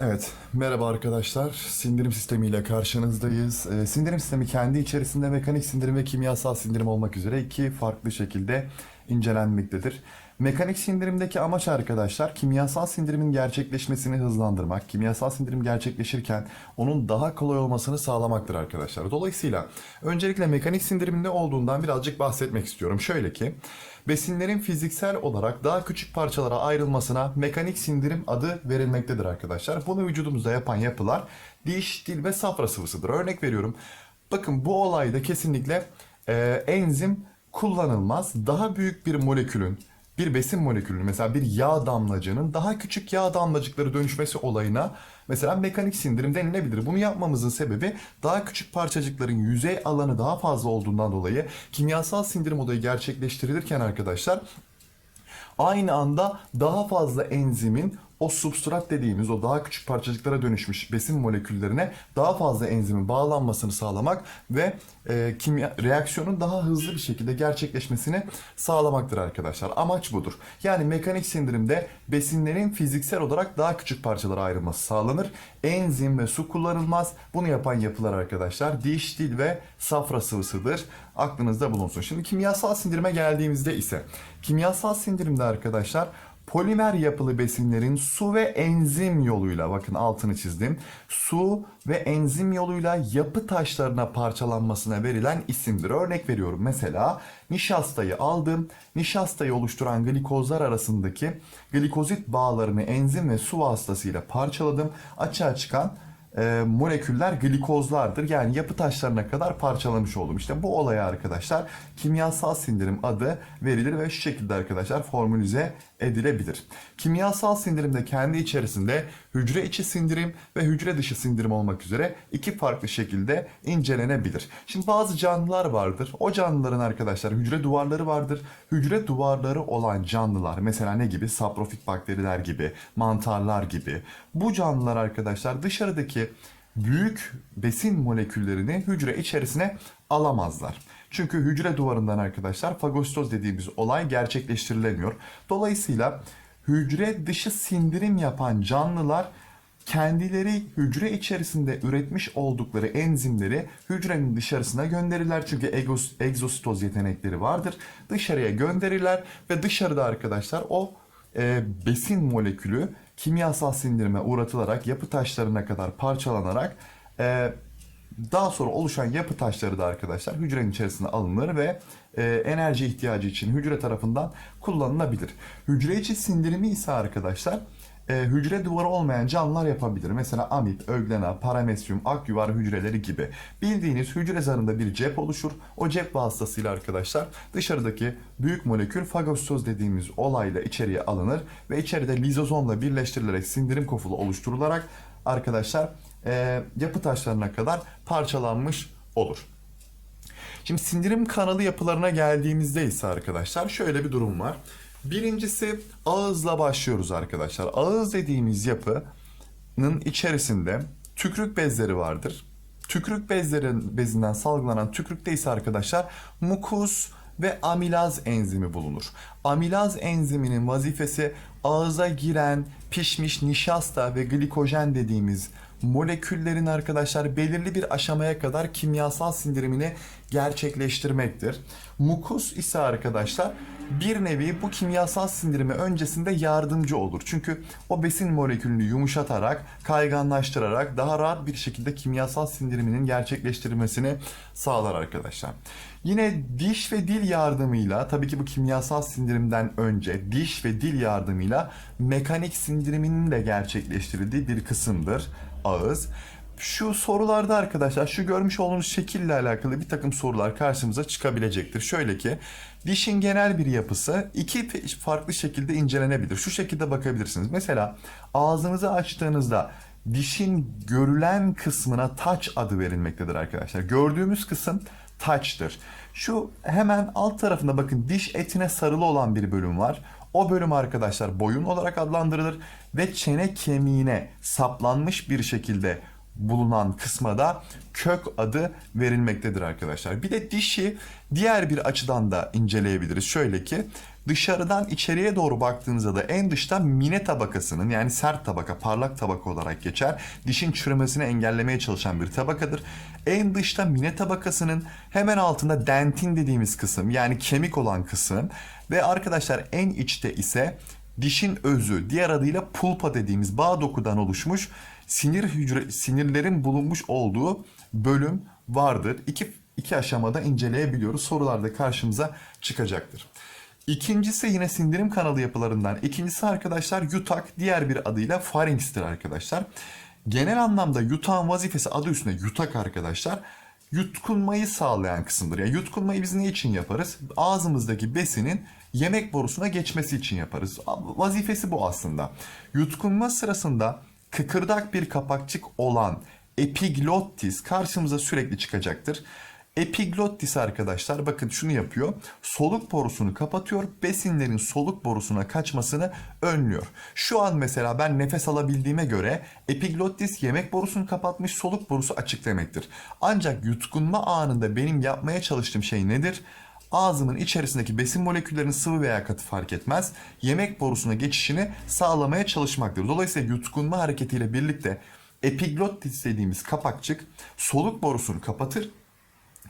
Evet, merhaba arkadaşlar. Sindirim sistemiyle karşınızdayız. Ee, sindirim sistemi kendi içerisinde mekanik sindirim ve kimyasal sindirim olmak üzere iki farklı şekilde incelenmektedir. Mekanik sindirimdeki amaç arkadaşlar kimyasal sindirimin gerçekleşmesini hızlandırmak, kimyasal sindirim gerçekleşirken onun daha kolay olmasını sağlamaktır arkadaşlar. Dolayısıyla öncelikle mekanik sindirimin ne olduğundan birazcık bahsetmek istiyorum. Şöyle ki besinlerin fiziksel olarak daha küçük parçalara ayrılmasına mekanik sindirim adı verilmektedir arkadaşlar. Bunu vücudumuzda yapan yapılar diş, dil ve safra sıvısıdır. Örnek veriyorum. Bakın bu olayda kesinlikle e, enzim kullanılmaz. Daha büyük bir molekülün bir besin molekülünün mesela bir yağ damlacığının daha küçük yağ damlacıkları dönüşmesi olayına mesela mekanik sindirim denilebilir. Bunu yapmamızın sebebi daha küçük parçacıkların yüzey alanı daha fazla olduğundan dolayı kimyasal sindirim olayı gerçekleştirilirken arkadaşlar aynı anda daha fazla enzimin o substrat dediğimiz o daha küçük parçacıklara dönüşmüş besin moleküllerine daha fazla enzimin bağlanmasını sağlamak ve e, kimya reaksiyonun daha hızlı bir şekilde gerçekleşmesini sağlamaktır arkadaşlar. Amaç budur. Yani mekanik sindirimde besinlerin fiziksel olarak daha küçük parçalara ayrılması sağlanır. Enzim ve su kullanılmaz. Bunu yapan yapılar arkadaşlar diş, dil ve safra sıvısıdır. Aklınızda bulunsun. Şimdi kimyasal sindirime geldiğimizde ise kimyasal sindirimde arkadaşlar polimer yapılı besinlerin su ve enzim yoluyla bakın altını çizdim. Su ve enzim yoluyla yapı taşlarına parçalanmasına verilen isimdir. Örnek veriyorum mesela nişastayı aldım. Nişastayı oluşturan glikozlar arasındaki glikozit bağlarını enzim ve su vasıtasıyla parçaladım. Açığa çıkan e, moleküller glikozlardır. Yani yapı taşlarına kadar parçalamış oldum. İşte bu olaya arkadaşlar kimyasal sindirim adı verilir ve şu şekilde arkadaşlar formülize edilebilir. Kimyasal sindirimde kendi içerisinde hücre içi sindirim ve hücre dışı sindirim olmak üzere iki farklı şekilde incelenebilir. Şimdi bazı canlılar vardır. O canlıların arkadaşlar hücre duvarları vardır. Hücre duvarları olan canlılar mesela ne gibi? Saprofit bakteriler gibi, mantarlar gibi. Bu canlılar arkadaşlar dışarıdaki büyük besin moleküllerini hücre içerisine alamazlar. Çünkü hücre duvarından arkadaşlar fagositoz dediğimiz olay gerçekleştirilemiyor. Dolayısıyla hücre dışı sindirim yapan canlılar kendileri hücre içerisinde üretmiş oldukları enzimleri hücrenin dışarısına gönderirler. Çünkü egos, egzositoz yetenekleri vardır. Dışarıya gönderirler ve dışarıda arkadaşlar o e, besin molekülü kimyasal sindirime uğratılarak yapı taşlarına kadar parçalanarak e, daha sonra oluşan yapı taşları da arkadaşlar hücrenin içerisine alınır ve e, enerji ihtiyacı için hücre tarafından kullanılabilir. Hücre içi sindirimi ise arkadaşlar e, hücre duvarı olmayan canlılar yapabilir. Mesela amip, öglena, paramesyum, ak yuvar hücreleri gibi. Bildiğiniz hücre zarında bir cep oluşur. O cep vasıtasıyla arkadaşlar dışarıdaki büyük molekül fagositoz dediğimiz olayla içeriye alınır ve içeride lizozomla birleştirilerek sindirim kofulu oluşturularak arkadaşlar e, yapı taşlarına kadar parçalanmış olur. Şimdi sindirim kanalı yapılarına geldiğimizde ise arkadaşlar şöyle bir durum var. Birincisi ağızla başlıyoruz arkadaşlar. Ağız dediğimiz yapının içerisinde tükrük bezleri vardır. Tükrük bezlerin bezinden salgılanan tükrükte ise arkadaşlar mukus ve amilaz enzimi bulunur. Amilaz enziminin vazifesi ağıza giren pişmiş nişasta ve glikojen dediğimiz moleküllerin arkadaşlar belirli bir aşamaya kadar kimyasal sindirimini gerçekleştirmektir. Mukus ise arkadaşlar bir nevi bu kimyasal sindirime öncesinde yardımcı olur. Çünkü o besin molekülünü yumuşatarak, kayganlaştırarak daha rahat bir şekilde kimyasal sindiriminin gerçekleştirilmesini sağlar arkadaşlar. Yine diş ve dil yardımıyla tabii ki bu kimyasal sindirimden önce diş ve dil yardımıyla mekanik sindiriminin de gerçekleştirildiği bir kısımdır ağız. Şu sorularda arkadaşlar şu görmüş olduğunuz şekille alakalı bir takım sorular karşımıza çıkabilecektir. Şöyle ki dişin genel bir yapısı iki farklı şekilde incelenebilir. Şu şekilde bakabilirsiniz. Mesela ağzınızı açtığınızda dişin görülen kısmına taç adı verilmektedir arkadaşlar. Gördüğümüz kısım taçtır. Şu hemen alt tarafında bakın diş etine sarılı olan bir bölüm var. O bölüm arkadaşlar boyun olarak adlandırılır ve çene kemiğine saplanmış bir şekilde bulunan kısma da kök adı verilmektedir arkadaşlar. Bir de dişi diğer bir açıdan da inceleyebiliriz. Şöyle ki Dışarıdan içeriye doğru baktığınızda da en dışta mine tabakasının yani sert tabaka, parlak tabaka olarak geçer. Dişin çürümesini engellemeye çalışan bir tabakadır. En dışta mine tabakasının hemen altında dentin dediğimiz kısım yani kemik olan kısım ve arkadaşlar en içte ise dişin özü diğer adıyla pulpa dediğimiz bağ dokudan oluşmuş sinir hücre sinirlerin bulunmuş olduğu bölüm vardır. İki, iki aşamada inceleyebiliyoruz. Sorularda karşımıza çıkacaktır. İkincisi yine sindirim kanalı yapılarından. İkincisi arkadaşlar yutak diğer bir adıyla pharynx'tir arkadaşlar. Genel anlamda yutağın vazifesi adı üstünde yutak arkadaşlar. Yutkunmayı sağlayan kısımdır. Yani yutkunmayı biz ne için yaparız? Ağzımızdaki besinin yemek borusuna geçmesi için yaparız. Vazifesi bu aslında. Yutkunma sırasında kıkırdak bir kapakçık olan epiglottis karşımıza sürekli çıkacaktır. Epiglottis arkadaşlar bakın şunu yapıyor. Soluk borusunu kapatıyor. Besinlerin soluk borusuna kaçmasını önlüyor. Şu an mesela ben nefes alabildiğime göre epiglottis yemek borusunu kapatmış, soluk borusu açık demektir. Ancak yutkunma anında benim yapmaya çalıştığım şey nedir? Ağzımın içerisindeki besin moleküllerinin sıvı veya katı fark etmez. Yemek borusuna geçişini sağlamaya çalışmaktır. Dolayısıyla yutkunma hareketiyle birlikte epiglottis dediğimiz kapakçık soluk borusunu kapatır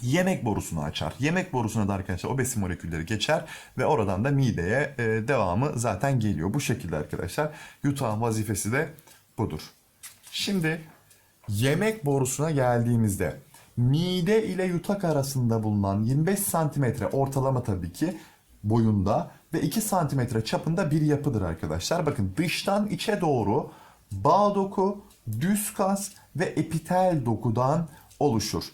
yemek borusunu açar. Yemek borusuna da arkadaşlar o besin molekülleri geçer ve oradan da mideye e, devamı zaten geliyor. Bu şekilde arkadaşlar yutağın vazifesi de budur. Şimdi yemek borusuna geldiğimizde mide ile yutak arasında bulunan 25 santimetre ortalama tabii ki boyunda ve 2 santimetre çapında bir yapıdır arkadaşlar. Bakın dıştan içe doğru bağ doku, düz kas ve epitel dokudan oluşur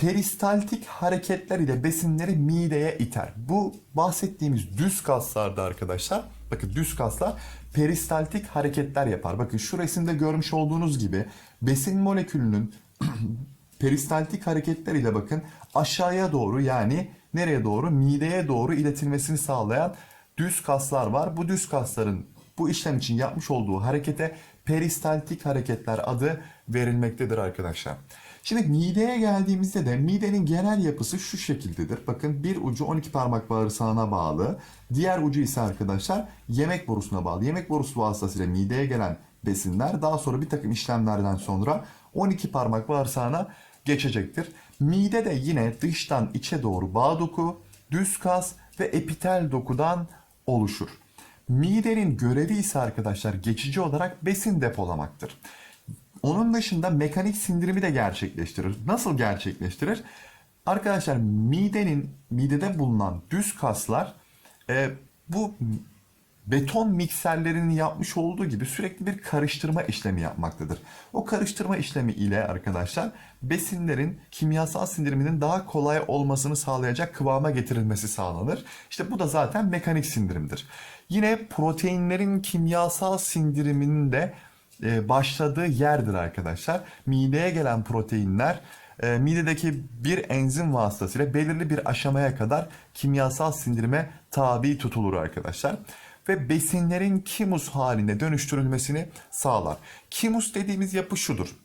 peristaltik hareketler ile besinleri mideye iter. Bu bahsettiğimiz düz kaslarda arkadaşlar, bakın düz kaslar peristaltik hareketler yapar. Bakın şu resimde görmüş olduğunuz gibi besin molekülünün peristaltik hareketler ile bakın aşağıya doğru yani nereye doğru? Mideye doğru iletilmesini sağlayan düz kaslar var. Bu düz kasların bu işlem için yapmış olduğu harekete peristaltik hareketler adı verilmektedir arkadaşlar. Şimdi mideye geldiğimizde de midenin genel yapısı şu şekildedir. Bakın bir ucu 12 parmak bağırsağına bağlı. Diğer ucu ise arkadaşlar yemek borusuna bağlı. Yemek borusu vasıtasıyla mideye gelen besinler daha sonra bir takım işlemlerden sonra 12 parmak bağırsağına geçecektir. Mide de yine dıştan içe doğru bağ doku, düz kas ve epitel dokudan oluşur. Midenin görevi ise arkadaşlar geçici olarak besin depolamaktır. Onun dışında mekanik sindirimi de gerçekleştirir. Nasıl gerçekleştirir? Arkadaşlar midenin midede bulunan düz kaslar e, bu beton mikserlerinin yapmış olduğu gibi sürekli bir karıştırma işlemi yapmaktadır. O karıştırma işlemi ile arkadaşlar besinlerin kimyasal sindiriminin daha kolay olmasını sağlayacak kıvama getirilmesi sağlanır. İşte bu da zaten mekanik sindirimdir. Yine proteinlerin kimyasal sindiriminin de e, başladığı yerdir arkadaşlar. Mideye gelen proteinler e, midedeki bir enzim vasıtasıyla belirli bir aşamaya kadar kimyasal sindirime tabi tutulur arkadaşlar. Ve besinlerin kimus haline dönüştürülmesini sağlar. Kimus dediğimiz yapı şudur.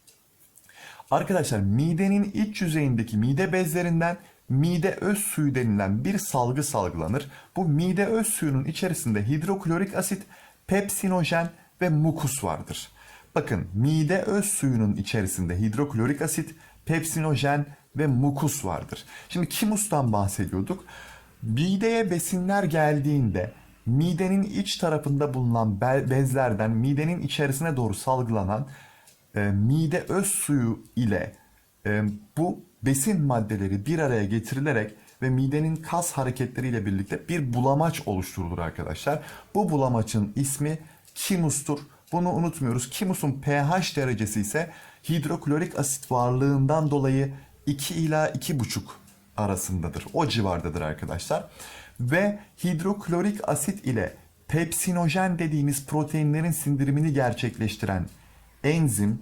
Arkadaşlar midenin iç yüzeyindeki mide bezlerinden mide öz suyu denilen bir salgı salgılanır. Bu mide öz suyunun içerisinde hidroklorik asit, pepsinojen ve mukus vardır. Bakın mide öz suyunun içerisinde hidroklorik asit, pepsinojen ve mukus vardır. Şimdi kimustan bahsediyorduk. Mideye besinler geldiğinde midenin iç tarafında bulunan bezlerden midenin içerisine doğru salgılanan e, mide öz suyu ile e, bu besin maddeleri bir araya getirilerek ve midenin kas hareketleriyle birlikte bir bulamaç oluşturulur arkadaşlar. Bu bulamaçın ismi kimustur. Bunu unutmuyoruz. Kimus'un pH derecesi ise hidroklorik asit varlığından dolayı 2 ila 2,5 arasındadır. O civardadır arkadaşlar. Ve hidroklorik asit ile pepsinojen dediğimiz proteinlerin sindirimini gerçekleştiren enzim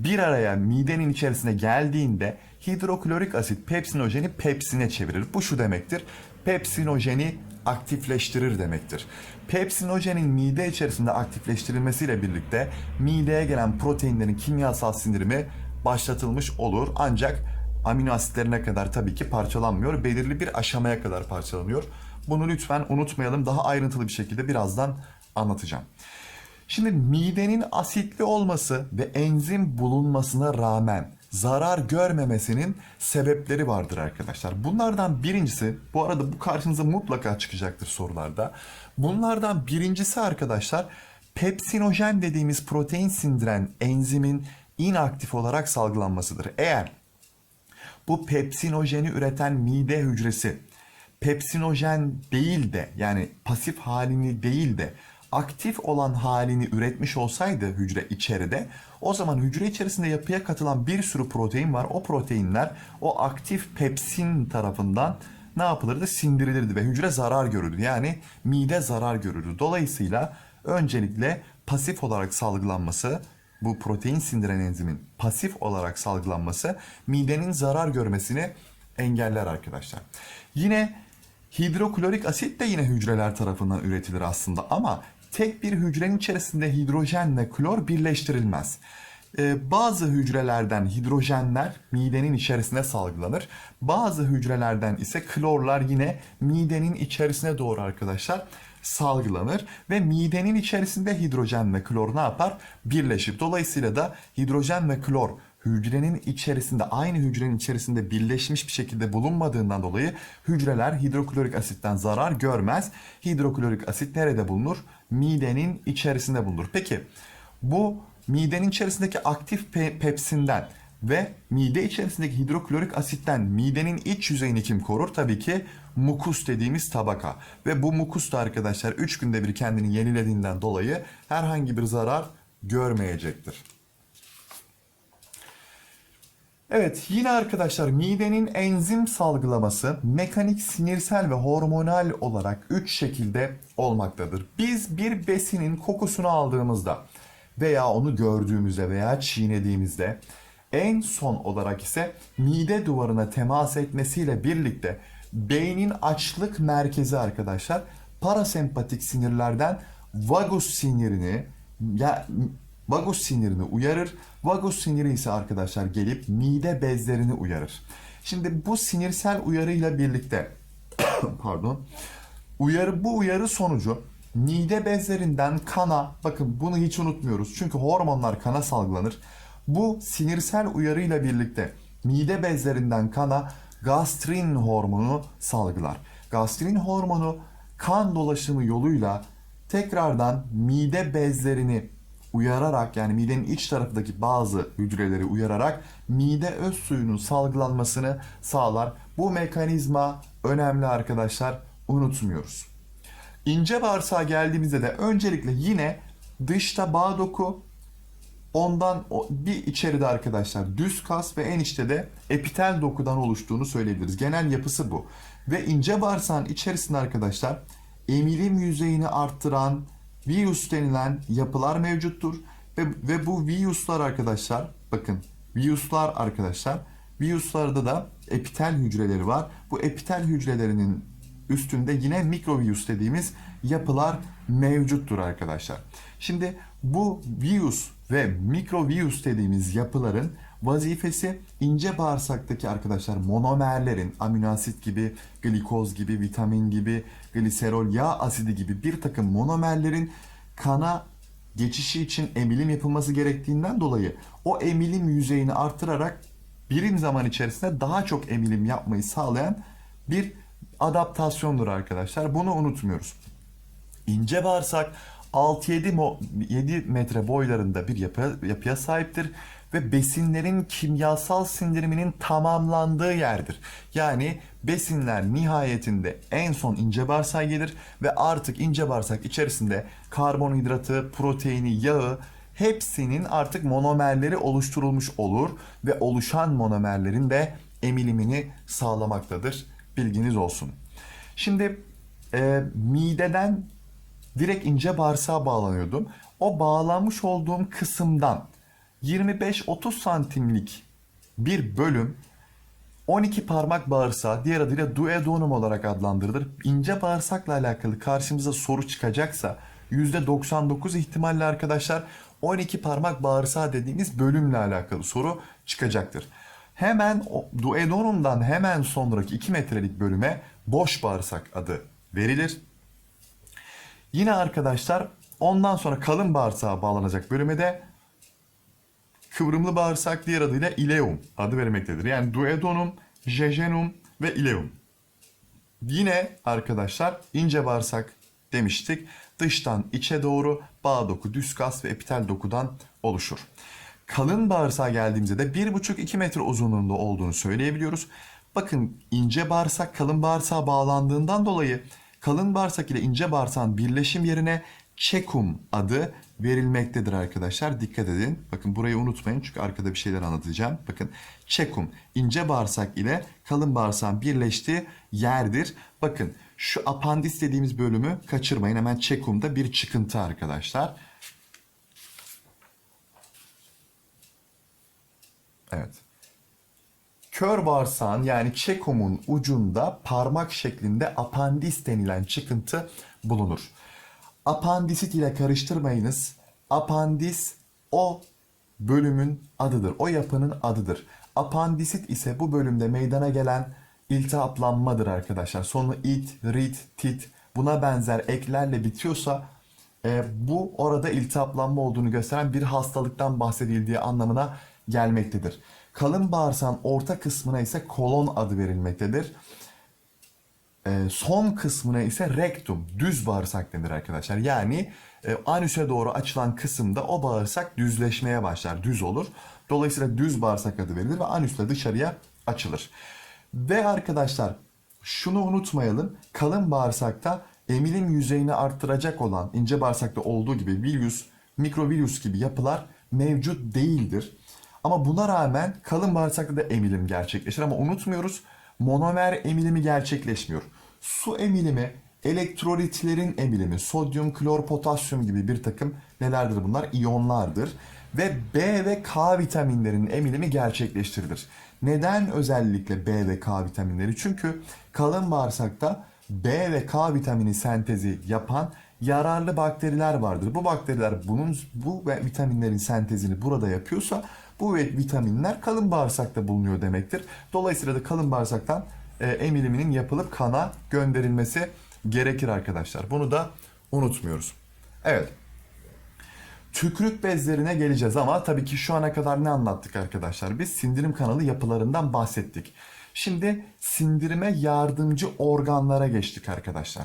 bir araya midenin içerisine geldiğinde hidroklorik asit pepsinojeni pepsine çevirir. Bu şu demektir. Pepsinojeni aktifleştirir demektir. Pepsinojenin mide içerisinde aktifleştirilmesiyle birlikte mideye gelen proteinlerin kimyasal sindirimi başlatılmış olur. Ancak amino asitlerine kadar tabii ki parçalanmıyor. Belirli bir aşamaya kadar parçalanıyor. Bunu lütfen unutmayalım. Daha ayrıntılı bir şekilde birazdan anlatacağım. Şimdi midenin asitli olması ve enzim bulunmasına rağmen zarar görmemesinin sebepleri vardır arkadaşlar. Bunlardan birincisi, bu arada bu karşınıza mutlaka çıkacaktır sorularda. Bunlardan birincisi arkadaşlar pepsinojen dediğimiz protein sindiren enzimin inaktif olarak salgılanmasıdır. Eğer bu pepsinojeni üreten mide hücresi pepsinojen değil de yani pasif halini değil de aktif olan halini üretmiş olsaydı hücre içeride o zaman hücre içerisinde yapıya katılan bir sürü protein var. O proteinler o aktif pepsin tarafından ne yapılırdı? Sindirilirdi ve hücre zarar görürdü. Yani mide zarar görürdü. Dolayısıyla öncelikle pasif olarak salgılanması bu protein sindiren enzimin pasif olarak salgılanması midenin zarar görmesini engeller arkadaşlar. Yine hidroklorik asit de yine hücreler tarafından üretilir aslında ama tek bir hücrenin içerisinde hidrojenle klor birleştirilmez. Ee, bazı hücrelerden hidrojenler midenin içerisine salgılanır. Bazı hücrelerden ise klorlar yine midenin içerisine doğru arkadaşlar salgılanır ve midenin içerisinde hidrojen ve klor ne yapar? Birleşir. Dolayısıyla da hidrojen ve klor hücrenin içerisinde aynı hücrenin içerisinde birleşmiş bir şekilde bulunmadığından dolayı hücreler hidroklorik asitten zarar görmez. Hidroklorik asit nerede bulunur? Midenin içerisinde bulunur. Peki bu midenin içerisindeki aktif pe- pepsinden ve mide içerisindeki hidroklorik asitten midenin iç yüzeyini kim korur? Tabii ki mukus dediğimiz tabaka. Ve bu mukus da arkadaşlar 3 günde bir kendini yenilediğinden dolayı herhangi bir zarar görmeyecektir. Evet yine arkadaşlar midenin enzim salgılaması mekanik, sinirsel ve hormonal olarak 3 şekilde olmaktadır. Biz bir besinin kokusunu aldığımızda veya onu gördüğümüzde veya çiğnediğimizde en son olarak ise mide duvarına temas etmesiyle birlikte beynin açlık merkezi arkadaşlar parasempatik sinirlerden vagus sinirini ya vagus sinirini uyarır. Vagus siniri ise arkadaşlar gelip mide bezlerini uyarır. Şimdi bu sinirsel uyarıyla birlikte pardon uyarı bu uyarı sonucu mide bezlerinden kana bakın bunu hiç unutmuyoruz. Çünkü hormonlar kana salgılanır. Bu sinirsel uyarıyla birlikte mide bezlerinden kana gastrin hormonu salgılar. Gastrin hormonu kan dolaşımı yoluyla tekrardan mide bezlerini uyararak yani midenin iç tarafındaki bazı hücreleri uyararak mide öz suyunun salgılanmasını sağlar. Bu mekanizma önemli arkadaşlar unutmuyoruz. İnce bağırsağa geldiğimizde de öncelikle yine dışta bağ doku ondan bir içeride arkadaşlar düz kas ve en içte de epitel dokudan oluştuğunu söyleyebiliriz. Genel yapısı bu. Ve ince bağırsağın içerisinde arkadaşlar emilim yüzeyini arttıran virüs denilen yapılar mevcuttur. Ve, ve bu virüsler arkadaşlar bakın virüsler arkadaşlar virüslerde da epitel hücreleri var. Bu epitel hücrelerinin üstünde yine mikrovirüs dediğimiz yapılar mevcuttur arkadaşlar. Şimdi bu virüs ve mikrovirüs dediğimiz yapıların vazifesi ince bağırsaktaki arkadaşlar monomerlerin amino asit gibi, glikoz gibi, vitamin gibi, gliserol, yağ asidi gibi bir takım monomerlerin kana geçişi için emilim yapılması gerektiğinden dolayı o emilim yüzeyini artırarak birim zaman içerisinde daha çok emilim yapmayı sağlayan bir adaptasyondur arkadaşlar. Bunu unutmuyoruz. İnce bağırsak 6-7 mo- 7 metre boylarında bir yapı, yapıya sahiptir ve besinlerin kimyasal sindiriminin tamamlandığı yerdir. Yani besinler nihayetinde en son ince bağırsağa gelir ve artık ince bağırsak içerisinde karbonhidratı, proteini, yağı hepsinin artık monomerleri oluşturulmuş olur ve oluşan monomerlerin de emilimini sağlamaktadır. Bilginiz olsun. Şimdi e, mideden direkt ince bağırsağa bağlanıyordum. O bağlanmış olduğum kısımdan 25-30 santimlik bir bölüm 12 parmak bağırsağı diğer adıyla duodenum olarak adlandırılır. İnce bağırsakla alakalı karşımıza soru çıkacaksa %99 ihtimalle arkadaşlar 12 parmak bağırsağı dediğimiz bölümle alakalı soru çıkacaktır. Hemen duodenumdan hemen sonraki 2 metrelik bölüme boş bağırsak adı verilir. Yine arkadaşlar ondan sonra kalın bağırsağa bağlanacak bölüme de kıvrımlı bağırsak diğer adıyla ileum adı verilmektedir. Yani duodenum, jejunum ve ileum. Yine arkadaşlar ince bağırsak demiştik. Dıştan içe doğru bağ doku, düz kas ve epitel dokudan oluşur. Kalın bağırsağa geldiğimizde de 1,5-2 metre uzunluğunda olduğunu söyleyebiliyoruz. Bakın ince bağırsak kalın bağırsağa bağlandığından dolayı kalın bağırsak ile ince bağırsağın birleşim yerine çekum adı verilmektedir arkadaşlar. Dikkat edin. Bakın burayı unutmayın çünkü arkada bir şeyler anlatacağım. Bakın çekum ince bağırsak ile kalın bağırsağın birleştiği yerdir. Bakın şu apandis dediğimiz bölümü kaçırmayın. Hemen çekumda bir çıkıntı arkadaşlar. Evet. Kör bağırsağın yani çekomun ucunda parmak şeklinde apandis denilen çıkıntı bulunur. Apandisit ile karıştırmayınız. Apandis o bölümün adıdır. O yapının adıdır. Apandisit ise bu bölümde meydana gelen iltihaplanmadır arkadaşlar. Sonu it, rit, tit buna benzer eklerle bitiyorsa e, bu orada iltihaplanma olduğunu gösteren bir hastalıktan bahsedildiği anlamına gelmektedir. Kalın bağırsağın orta kısmına ise kolon adı verilmektedir. E, son kısmına ise rektum, düz bağırsak denir arkadaşlar. Yani e, anüse doğru açılan kısımda o bağırsak düzleşmeye başlar, düz olur. Dolayısıyla düz bağırsak adı verilir ve anüsle dışarıya açılır. Ve arkadaşlar şunu unutmayalım. Kalın bağırsakta emilim yüzeyini arttıracak olan ince bağırsakta olduğu gibi villus, mikrovillus gibi yapılar mevcut değildir. Ama buna rağmen kalın bağırsakta da emilim gerçekleşir ama unutmuyoruz monomer emilimi gerçekleşmiyor. Su emilimi, elektrolitlerin emilimi, sodyum, klor, potasyum gibi bir takım nelerdir bunlar? İyonlardır. Ve B ve K vitaminlerinin emilimi gerçekleştirilir. Neden özellikle B ve K vitaminleri? Çünkü kalın bağırsakta B ve K vitamini sentezi yapan yararlı bakteriler vardır. Bu bakteriler bunun bu vitaminlerin sentezini burada yapıyorsa bu vitaminler kalın bağırsakta bulunuyor demektir. Dolayısıyla da kalın bağırsaktan e, emiliminin yapılıp kana gönderilmesi gerekir arkadaşlar. Bunu da unutmuyoruz. Evet. Tükrük bezlerine geleceğiz ama tabii ki şu ana kadar ne anlattık arkadaşlar? Biz sindirim kanalı yapılarından bahsettik. Şimdi sindirime yardımcı organlara geçtik arkadaşlar.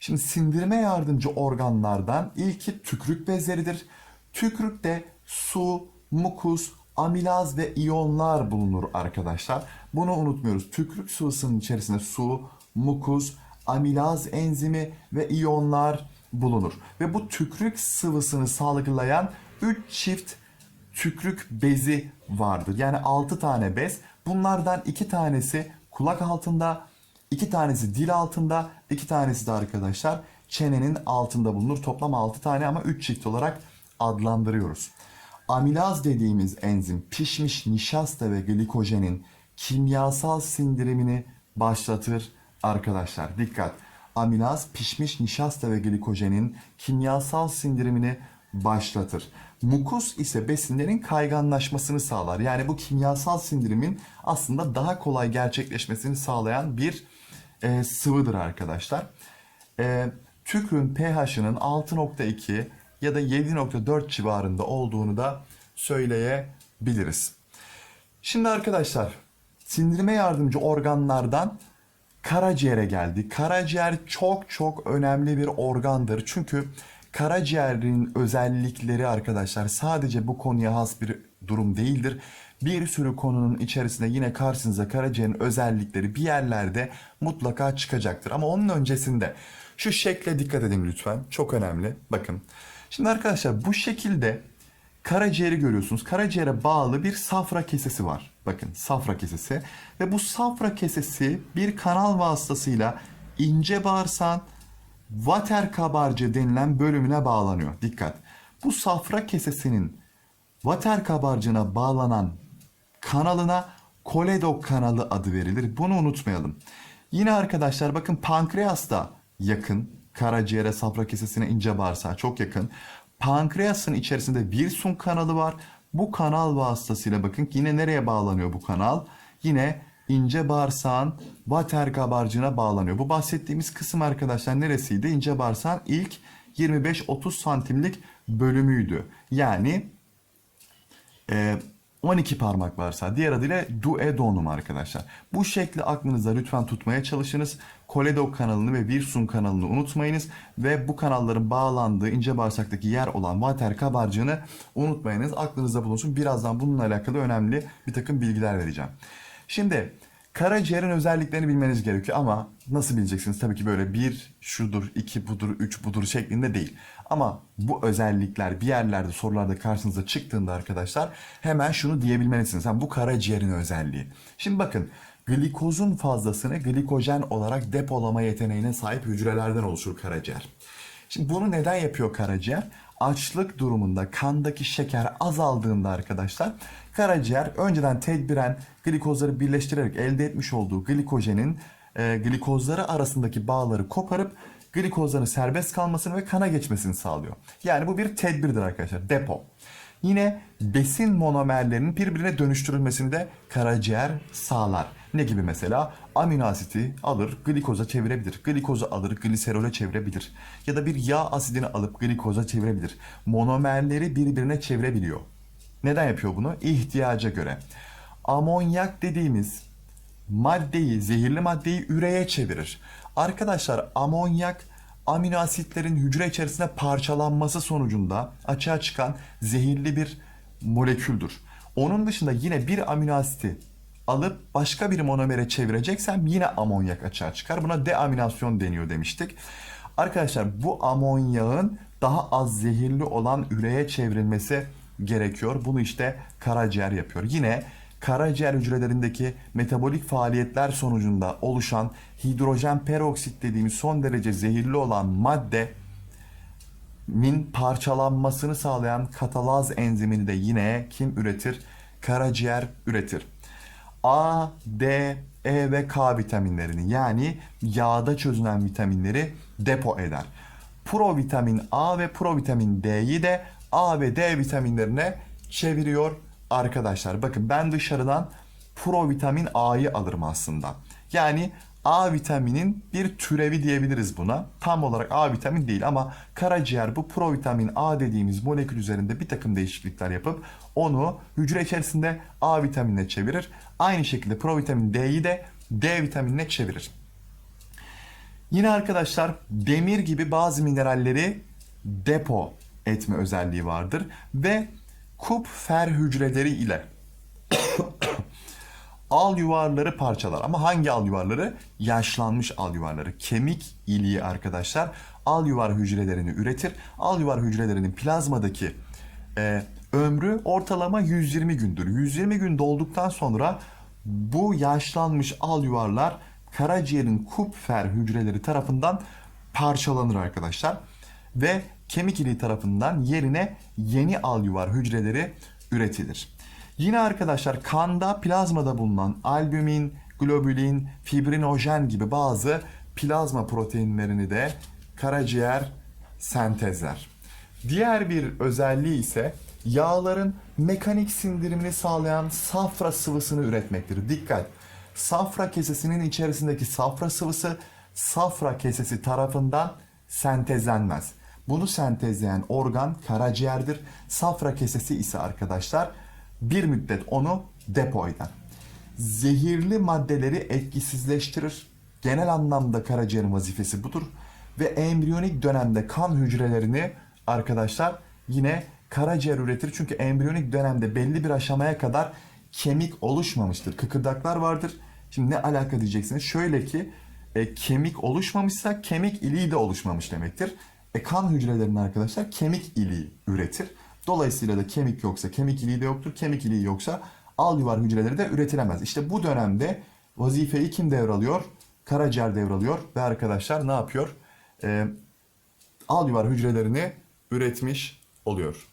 Şimdi sindirime yardımcı organlardan ilki tükrük bezleridir. Tükrükte su, mukus, amilaz ve iyonlar bulunur arkadaşlar. Bunu unutmuyoruz. Tükrük sıvısının içerisinde su, mukus, amilaz enzimi ve iyonlar bulunur. Ve bu tükrük sıvısını salgılayan 3 çift tükrük bezi vardır. Yani 6 tane bez. Bunlardan 2 tanesi kulak altında, 2 tanesi dil altında, 2 tanesi de arkadaşlar çenenin altında bulunur. Toplam 6 tane ama 3 çift olarak adlandırıyoruz. Amilaz dediğimiz enzim pişmiş nişasta ve glikojenin kimyasal sindirimini başlatır arkadaşlar. Dikkat! Amilaz pişmiş nişasta ve glikojenin kimyasal sindirimini başlatır. Mukus ise besinlerin kayganlaşmasını sağlar. Yani bu kimyasal sindirimin aslında daha kolay gerçekleşmesini sağlayan bir e, sıvıdır arkadaşlar. E, tükrün pH'ının 6.2 ya da 7.4 civarında olduğunu da söyleyebiliriz. Şimdi arkadaşlar sindirime yardımcı organlardan karaciğere geldi. Karaciğer çok çok önemli bir organdır. Çünkü karaciğerin özellikleri arkadaşlar sadece bu konuya has bir durum değildir. Bir sürü konunun içerisinde yine karşınıza karaciğerin özellikleri bir yerlerde mutlaka çıkacaktır. Ama onun öncesinde şu şekle dikkat edin lütfen. Çok önemli. Bakın. Şimdi arkadaşlar bu şekilde karaciğeri görüyorsunuz. Karaciğere bağlı bir safra kesesi var. Bakın safra kesesi. Ve bu safra kesesi bir kanal vasıtasıyla ince bağırsağın vater kabarcığı denilen bölümüne bağlanıyor. Dikkat. Bu safra kesesinin vater kabarcığına bağlanan kanalına koledok kanalı adı verilir. Bunu unutmayalım. Yine arkadaşlar bakın pankreas da yakın. Karaciğere, safra kesesine, ince bağırsağa çok yakın. Pankreasın içerisinde Wilson kanalı var. Bu kanal vasıtasıyla bakın yine nereye bağlanıyor bu kanal? Yine ince bağırsağın vater kabarcığına bağlanıyor. Bu bahsettiğimiz kısım arkadaşlar neresiydi? İnce bağırsağın ilk 25-30 santimlik bölümüydü. Yani e, 12 parmak varsa diğer adıyla duodenum arkadaşlar. Bu şekli aklınızda lütfen tutmaya çalışınız. Koledok kanalını ve Wirsung kanalını unutmayınız ve bu kanalların bağlandığı ince bağırsaktaki yer olan vater kabarcığını unutmayınız. Aklınızda bulunsun. Birazdan bununla alakalı önemli bir takım bilgiler vereceğim. Şimdi karaciğerin özelliklerini bilmeniz gerekiyor ama nasıl bileceksiniz? Tabii ki böyle bir şudur, iki budur, üç budur şeklinde değil. Ama bu özellikler bir yerlerde sorularda karşınıza çıktığında arkadaşlar hemen şunu diyebilmelisiniz. Ha, bu karaciğerin özelliği. Şimdi bakın glikozun fazlasını glikojen olarak depolama yeteneğine sahip hücrelerden oluşur karaciğer. Şimdi bunu neden yapıyor karaciğer? Açlık durumunda kandaki şeker azaldığında arkadaşlar karaciğer önceden tedbiren glikozları birleştirerek elde etmiş olduğu glikojenin e, glikozları arasındaki bağları koparıp glikozların serbest kalmasını ve kana geçmesini sağlıyor. Yani bu bir tedbirdir arkadaşlar. Depo. Yine besin monomerlerinin birbirine dönüştürülmesini de karaciğer sağlar. Ne gibi mesela? Amino asiti alır, glikoza çevirebilir. Glikozu alır, gliserole çevirebilir. Ya da bir yağ asidini alıp glikoza çevirebilir. Monomerleri birbirine çevirebiliyor. Neden yapıyor bunu? İhtiyaca göre. Amonyak dediğimiz maddeyi, zehirli maddeyi üreye çevirir. Arkadaşlar amonyak amino asitlerin hücre içerisinde parçalanması sonucunda açığa çıkan zehirli bir moleküldür. Onun dışında yine bir amino asiti alıp başka bir monomere çevireceksem yine amonyak açığa çıkar. Buna deaminasyon deniyor demiştik. Arkadaşlar bu amonyağın daha az zehirli olan üreye çevrilmesi gerekiyor. Bunu işte karaciğer yapıyor. Yine karaciğer hücrelerindeki metabolik faaliyetler sonucunda oluşan hidrojen peroksit dediğimiz son derece zehirli olan madde min parçalanmasını sağlayan katalaz enzimini de yine kim üretir? Karaciğer üretir. A, D, E ve K vitaminlerini yani yağda çözünen vitaminleri depo eder. Provitamin A ve provitamin D'yi de A ve D vitaminlerine çeviriyor arkadaşlar. Bakın ben dışarıdan provitamin A'yı alırım aslında. Yani A vitaminin bir türevi diyebiliriz buna. Tam olarak A vitamin değil ama karaciğer bu provitamin A dediğimiz molekül üzerinde bir takım değişiklikler yapıp onu hücre içerisinde A vitaminine çevirir. Aynı şekilde provitamin D'yi de D vitaminine çevirir. Yine arkadaşlar demir gibi bazı mineralleri depo etme özelliği vardır ve Kupfer hücreleri ile al yuvarları parçalar. Ama hangi al yuvarları? Yaşlanmış al yuvarları. Kemik iliği arkadaşlar al yuvar hücrelerini üretir. Al yuvar hücrelerinin plazmadaki e, ömrü ortalama 120 gündür. 120 gün dolduktan sonra bu yaşlanmış al yuvarlar karaciğerin kupfer hücreleri tarafından parçalanır arkadaşlar. Ve kemik iliği tarafından yerine yeni alüvar hücreleri üretilir. Yine arkadaşlar kanda plazmada bulunan albümin, globulin, fibrinojen gibi bazı plazma proteinlerini de karaciğer sentezler. Diğer bir özelliği ise yağların mekanik sindirimini sağlayan safra sıvısını üretmektir. Dikkat! Safra kesesinin içerisindeki safra sıvısı safra kesesi tarafından sentezlenmez. Bunu sentezleyen organ karaciğerdir. Safra kesesi ise arkadaşlar bir müddet onu depo eder. Zehirli maddeleri etkisizleştirir. Genel anlamda karaciğerin vazifesi budur. Ve embriyonik dönemde kan hücrelerini arkadaşlar yine karaciğer üretir. Çünkü embriyonik dönemde belli bir aşamaya kadar kemik oluşmamıştır. Kıkırdaklar vardır. Şimdi ne alaka diyeceksiniz? Şöyle ki e, kemik oluşmamışsa kemik iliği de oluşmamış demektir. E, kan hücrelerinin arkadaşlar kemik iliği üretir. Dolayısıyla da kemik yoksa kemik iliği de yoktur. Kemik iliği yoksa alüvar hücreleri de üretilemez. İşte bu dönemde vazifeyi kim devralıyor? Karaciğer devralıyor ve arkadaşlar ne yapıyor? E, alüvar hücrelerini üretmiş oluyor.